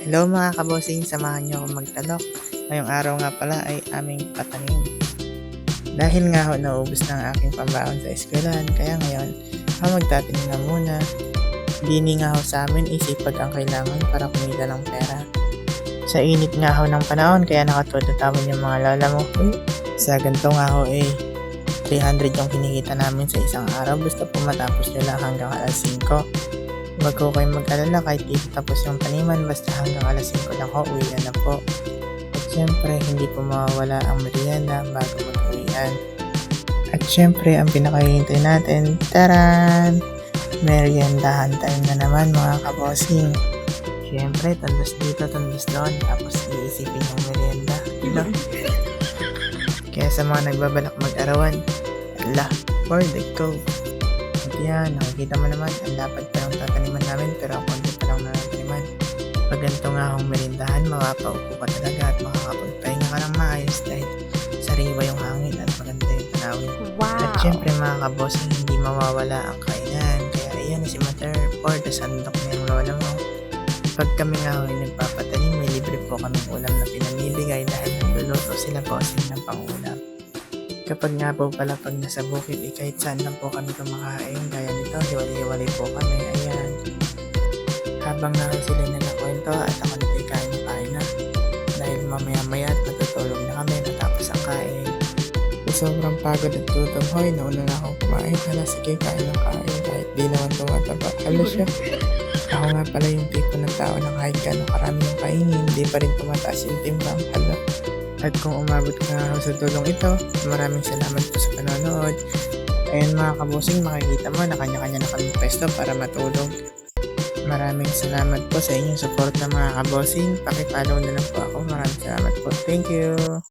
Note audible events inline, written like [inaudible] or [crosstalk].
Hello mga kabosing, samahan niyo ako magtalok. Ngayong araw nga pala ay aming patanim. Dahil nga ho naubos na ang aking pambaon sa eskwelahan, kaya ngayon ako magtatanim na muna. Dini nga ho sa amin, isipag ang kailangan para kumita ng pera. Sa init nga ho ng panahon, kaya nakatuto-tawon yung mga lola mo. Uy, sa ganito nga ho eh, 300 yung kinikita namin sa isang araw, basta po matapos hanggang alas 5. Huwag ko kayong mag-alala kahit di tapos yung taniman basta hanggang alas 5 lang ho, uwi na po. At syempre, hindi po mawawala ang merienda bago mag-uwian. At syempre, ang pinakahihintay natin, taran! Meriendahan time na naman mga kabosing. Syempre, tandos dito, tandos doon, tapos iisipin yung merienda. Diba? [laughs] Kaya sa mga nagbabalak mag-arawan, ala, for the go. Yan, nakikita mo naman, ang lapad pa ng tataniman namin pero ang konti pa lang na taniman. Pag ganito nga akong merindahan, mapapaupo ka talaga at makakapagpahinga ka ng maayos dahil sariwa yung hangin at maganda yung tanawin. At syempre mga kabosing, hindi mawawala ang kainan. Kaya iyan si Mater for the sandok na yung lola mo. Pag kami nga ay nagpapatanim, may libre po kaming ulam na pinamibigay dahil nagluluto sila po ng pangulam. Kapag nga po pala pag nasa bukid, eh, kahit saan lang po kami kumakain. Gaya nito, hiwalay-hiwalay po kami. Ayan. Habang nga sila na nakwento at ako nito'y kain na. Dahil mamaya-maya at matutulog na kami matapos ang kain. Sa sobrang pagod at gutom, hoy, nauna na akong kumain. Hala, sige, kain ng kain. Kahit di naman tumataba. Hala siya. [laughs] Ako nga pala yung tipo ng tao na kahit gano'ng karami yung kainin, hindi pa rin tumataas yung timbang. Hala. At kung umabot ka sa tulong ito, maraming salamat po sa panonood. Ayun mga kabusing, makikita mo na kanya-kanya na kami pwesto para matulog. Maraming salamat po sa inyong support na mga kabosing. Pakipollow na lang po ako. Maraming salamat po. Thank you.